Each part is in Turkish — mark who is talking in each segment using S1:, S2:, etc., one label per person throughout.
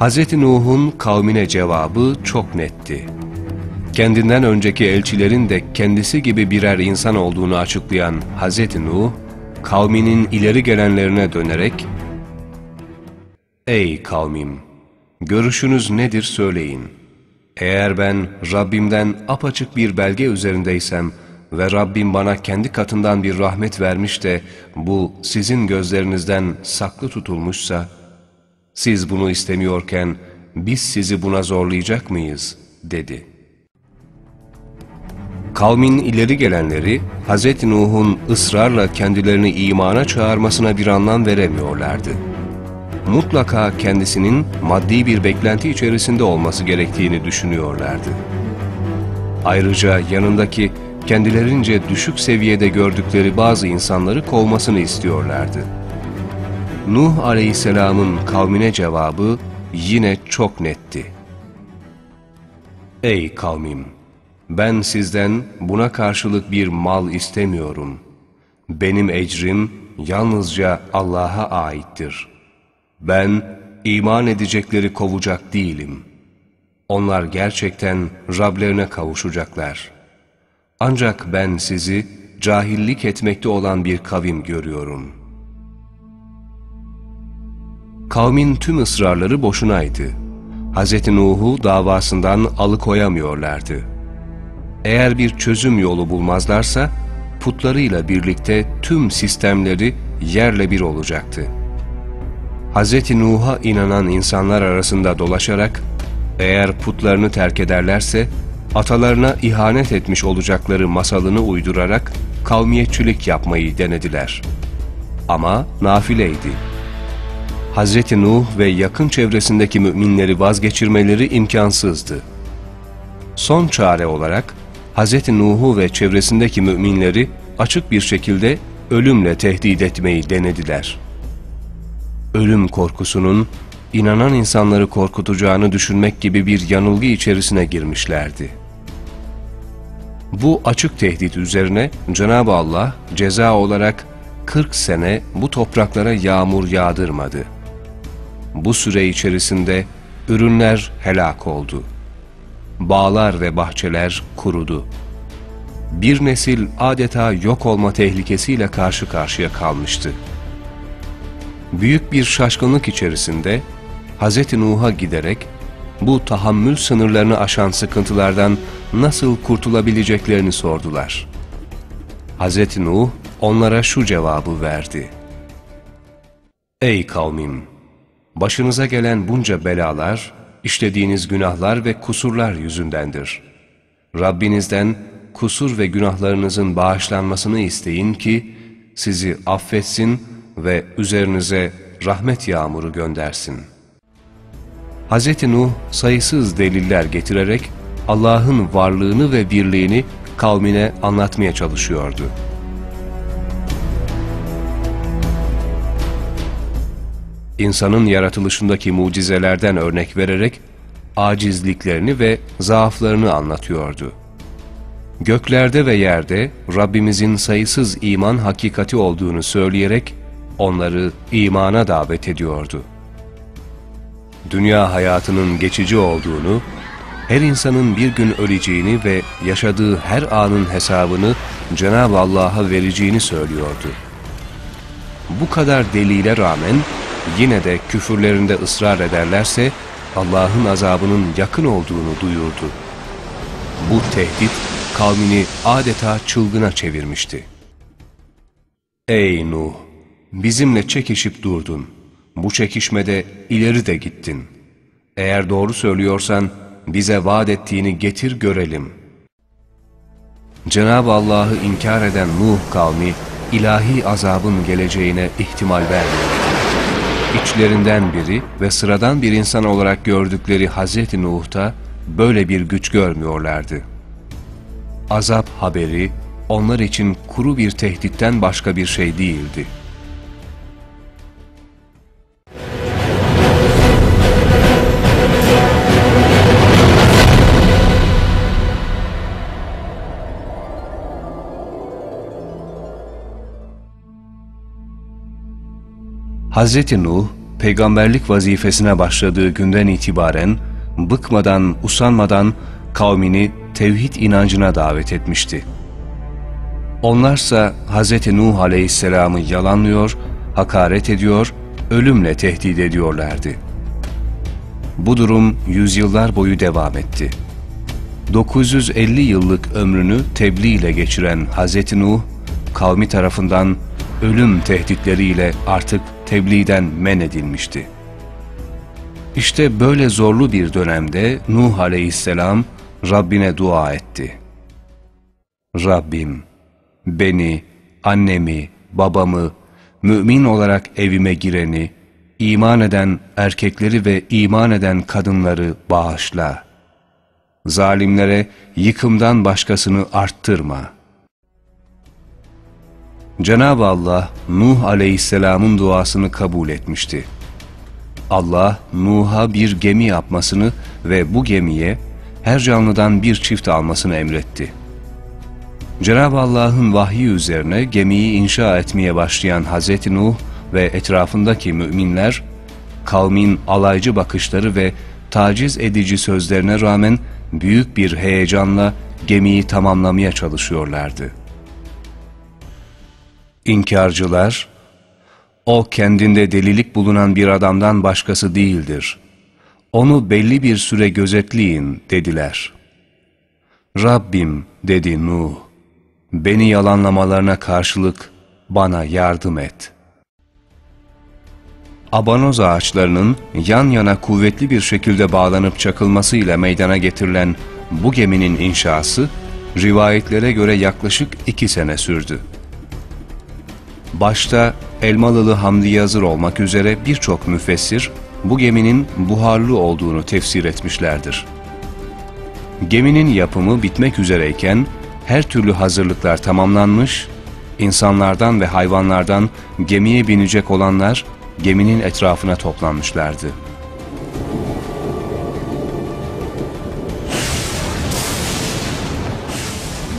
S1: Hz. Nuh'un kavmine cevabı çok netti. Kendinden önceki elçilerin de kendisi gibi birer insan olduğunu açıklayan Hz. Nuh, kavminin ileri gelenlerine dönerek, Ey kavmim! Görüşünüz nedir söyleyin. Eğer ben Rabbimden apaçık bir belge üzerindeysem ve Rabbim bana kendi katından bir rahmet vermiş de bu sizin gözlerinizden saklı tutulmuşsa, siz bunu istemiyorken biz sizi buna zorlayacak mıyız? dedi. Kavmin ileri gelenleri Hz. Nuh'un ısrarla kendilerini imana çağırmasına bir anlam veremiyorlardı. Mutlaka kendisinin maddi bir beklenti içerisinde olması gerektiğini düşünüyorlardı. Ayrıca yanındaki kendilerince düşük seviyede gördükleri bazı insanları kovmasını istiyorlardı. Nuh aleyhisselamın kavmine cevabı yine çok netti. Ey kavmim! Ben sizden buna karşılık bir mal istemiyorum. Benim ecrim yalnızca Allah'a aittir. Ben iman edecekleri kovacak değilim. Onlar gerçekten Rablerine kavuşacaklar. Ancak ben sizi cahillik etmekte olan bir kavim görüyorum. Kavmin tüm ısrarları boşunaydı. Hz. Nuh'u davasından alıkoyamıyorlardı. Eğer bir çözüm yolu bulmazlarsa, putlarıyla birlikte tüm sistemleri yerle bir olacaktı. Hz. Nuh'a inanan insanlar arasında dolaşarak, eğer putlarını terk ederlerse, atalarına ihanet etmiş olacakları masalını uydurarak kavmiyetçilik yapmayı denediler. Ama nafileydi. Hz. Nuh ve yakın çevresindeki müminleri vazgeçirmeleri imkansızdı. Son çare olarak Hz. Nuh'u ve çevresindeki müminleri açık bir şekilde ölümle tehdit etmeyi denediler. Ölüm korkusunun inanan insanları korkutacağını düşünmek gibi bir yanılgı içerisine girmişlerdi. Bu açık tehdit üzerine Cenab-ı Allah ceza olarak 40 sene bu topraklara yağmur yağdırmadı. Bu süre içerisinde ürünler helak oldu. Bağlar ve bahçeler kurudu. Bir nesil adeta yok olma tehlikesiyle karşı karşıya kalmıştı. Büyük bir şaşkınlık içerisinde Hz. Nuh'a giderek bu tahammül sınırlarını aşan sıkıntılardan nasıl kurtulabileceklerini sordular. Hz. Nuh onlara şu cevabı verdi. Ey kavmim! Başınıza gelen bunca belalar, işlediğiniz günahlar ve kusurlar yüzündendir. Rabbinizden kusur ve günahlarınızın bağışlanmasını isteyin ki, sizi affetsin ve üzerinize rahmet yağmuru göndersin. Hz. Nuh sayısız deliller getirerek Allah'ın varlığını ve birliğini kavmine anlatmaya çalışıyordu. İnsanın yaratılışındaki mucizelerden örnek vererek acizliklerini ve zaaflarını anlatıyordu. Göklerde ve yerde Rabbimizin sayısız iman hakikati olduğunu söyleyerek onları imana davet ediyordu. Dünya hayatının geçici olduğunu, her insanın bir gün öleceğini ve yaşadığı her anın hesabını Cenab-ı Allah'a vereceğini söylüyordu. Bu kadar delile rağmen yine de küfürlerinde ısrar ederlerse Allah'ın azabının yakın olduğunu duyurdu. Bu tehdit kavmini adeta çılgına çevirmişti. Ey Nuh! Bizimle çekişip durdun. Bu çekişmede ileri de gittin. Eğer doğru söylüyorsan bize vaat ettiğini getir görelim. Cenab-ı Allah'ı inkar eden Nuh kavmi ilahi azabın geleceğine ihtimal vermiyor. İçlerinden biri ve sıradan bir insan olarak gördükleri Hazreti Nuh'ta böyle bir güç görmüyorlardı. Azap haberi onlar için kuru bir tehditten başka bir şey değildi. Hazreti Nuh peygamberlik vazifesine başladığı günden itibaren bıkmadan, usanmadan kavmini tevhid inancına davet etmişti. Onlarsa Hz. Nuh aleyhisselamı yalanlıyor, hakaret ediyor, ölümle tehdit ediyorlardı. Bu durum yüzyıllar boyu devam etti. 950 yıllık ömrünü tebliğ ile geçiren Hz. Nuh, kavmi tarafından ölüm tehditleriyle artık tebliğden men edilmişti. İşte böyle zorlu bir dönemde Nuh aleyhisselam Rabbine dua etti. Rabbim, beni, annemi, babamı, mümin olarak evime gireni, iman eden erkekleri ve iman eden kadınları bağışla. Zalimlere yıkımdan başkasını arttırma. Cenab-ı Allah Nuh aleyhisselamın duasını kabul etmişti. Allah Nuh'a bir gemi yapmasını ve bu gemiye her canlıdan bir çift almasını emretti. Cenab-ı Allah'ın vahyi üzerine gemiyi inşa etmeye başlayan Hz. Nuh ve etrafındaki müminler, kavmin alaycı bakışları ve taciz edici sözlerine rağmen büyük bir heyecanla gemiyi tamamlamaya çalışıyorlardı. İnkarcılar, o kendinde delilik bulunan bir adamdan başkası değildir. Onu belli bir süre gözetleyin dediler. Rabbim dedi Nuh, beni yalanlamalarına karşılık bana yardım et. Abanoz ağaçlarının yan yana kuvvetli bir şekilde bağlanıp çakılmasıyla meydana getirilen bu geminin inşası, rivayetlere göre yaklaşık iki sene sürdü. Başta Elmalılı Hamdi Yazır olmak üzere birçok müfessir bu geminin buharlı olduğunu tefsir etmişlerdir. Geminin yapımı bitmek üzereyken her türlü hazırlıklar tamamlanmış, insanlardan ve hayvanlardan gemiye binecek olanlar geminin etrafına toplanmışlardı.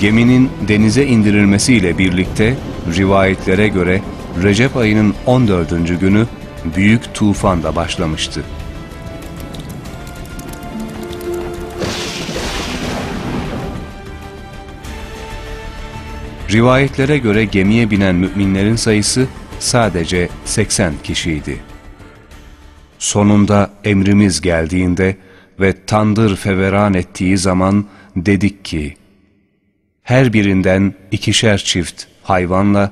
S1: Geminin denize indirilmesiyle birlikte rivayetlere göre Recep ayının 14. günü büyük tufan da başlamıştı. Rivayetlere göre gemiye binen müminlerin sayısı sadece 80 kişiydi. Sonunda emrimiz geldiğinde ve tandır feveran ettiği zaman dedik ki, her birinden ikişer çift hayvanla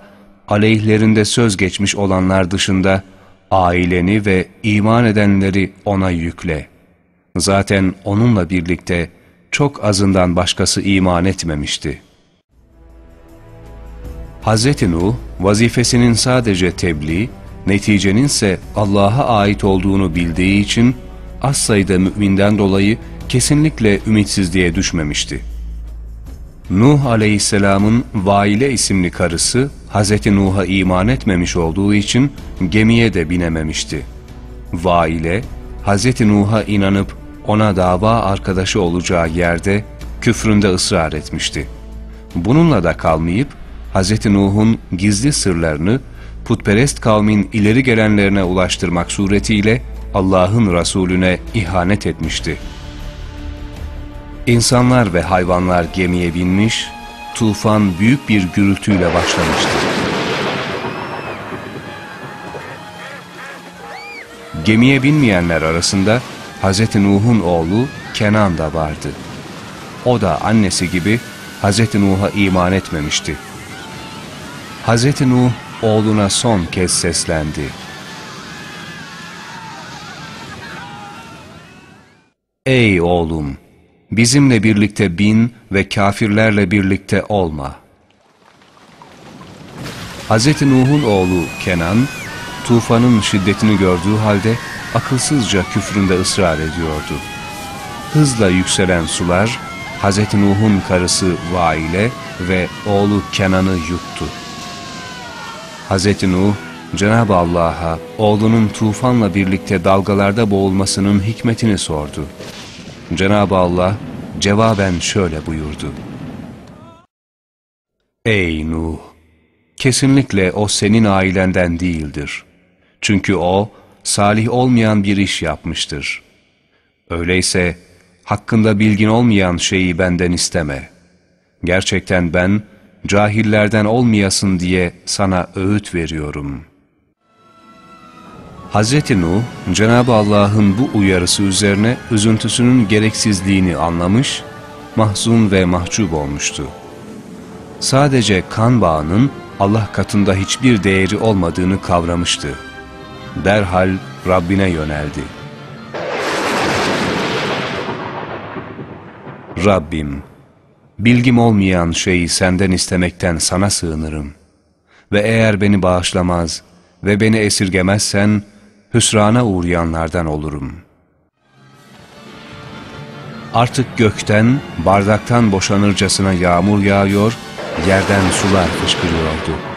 S1: aleyhlerinde söz geçmiş olanlar dışında aileni ve iman edenleri ona yükle. Zaten onunla birlikte çok azından başkası iman etmemişti. Hz. Nuh vazifesinin sadece tebliğ, neticenin ise Allah'a ait olduğunu bildiği için az sayıda müminden dolayı kesinlikle ümitsizliğe düşmemişti. Nuh aleyhisselamın Vaile isimli karısı Hz. Nuh'a iman etmemiş olduğu için gemiye de binememişti. Vaile, Hz. Nuh'a inanıp ona dava arkadaşı olacağı yerde küfründe ısrar etmişti. Bununla da kalmayıp Hz. Nuh'un gizli sırlarını putperest kavmin ileri gelenlerine ulaştırmak suretiyle Allah'ın Resulüne ihanet etmişti. İnsanlar ve hayvanlar gemiye binmiş, tufan büyük bir gürültüyle başlamıştı. Gemiye binmeyenler arasında Hz. Nuh'un oğlu Kenan da vardı. O da annesi gibi Hz. Nuh'a iman etmemişti. Hz. Nuh oğluna son kez seslendi. Ey oğlum! Bizimle birlikte bin ve kafirlerle birlikte olma. Hz. Nuh'un oğlu Kenan, tufanın şiddetini gördüğü halde akılsızca küfründe ısrar ediyordu. Hızla yükselen sular, Hz. Nuh'un karısı Vaile ve oğlu Kenan'ı yuttu. Hz. Nuh, Cenab-ı Allah'a oğlunun tufanla birlikte dalgalarda boğulmasının hikmetini sordu. Cenab-ı Allah cevaben şöyle buyurdu. Ey Nuh! Kesinlikle o senin ailenden değildir. Çünkü o salih olmayan bir iş yapmıştır. Öyleyse hakkında bilgin olmayan şeyi benden isteme. Gerçekten ben cahillerden olmayasın diye sana öğüt veriyorum. Hz. Nuh, Cenab-ı Allah'ın bu uyarısı üzerine üzüntüsünün gereksizliğini anlamış, mahzun ve mahcup olmuştu. Sadece kan bağının Allah katında hiçbir değeri olmadığını kavramıştı. Derhal Rabbine yöneldi. Rabbim, bilgim olmayan şeyi senden istemekten sana sığınırım. Ve eğer beni bağışlamaz ve beni esirgemezsen, hüsrana uğrayanlardan olurum. Artık gökten, bardaktan boşanırcasına yağmur yağıyor, yerden sular fışkırıyordu.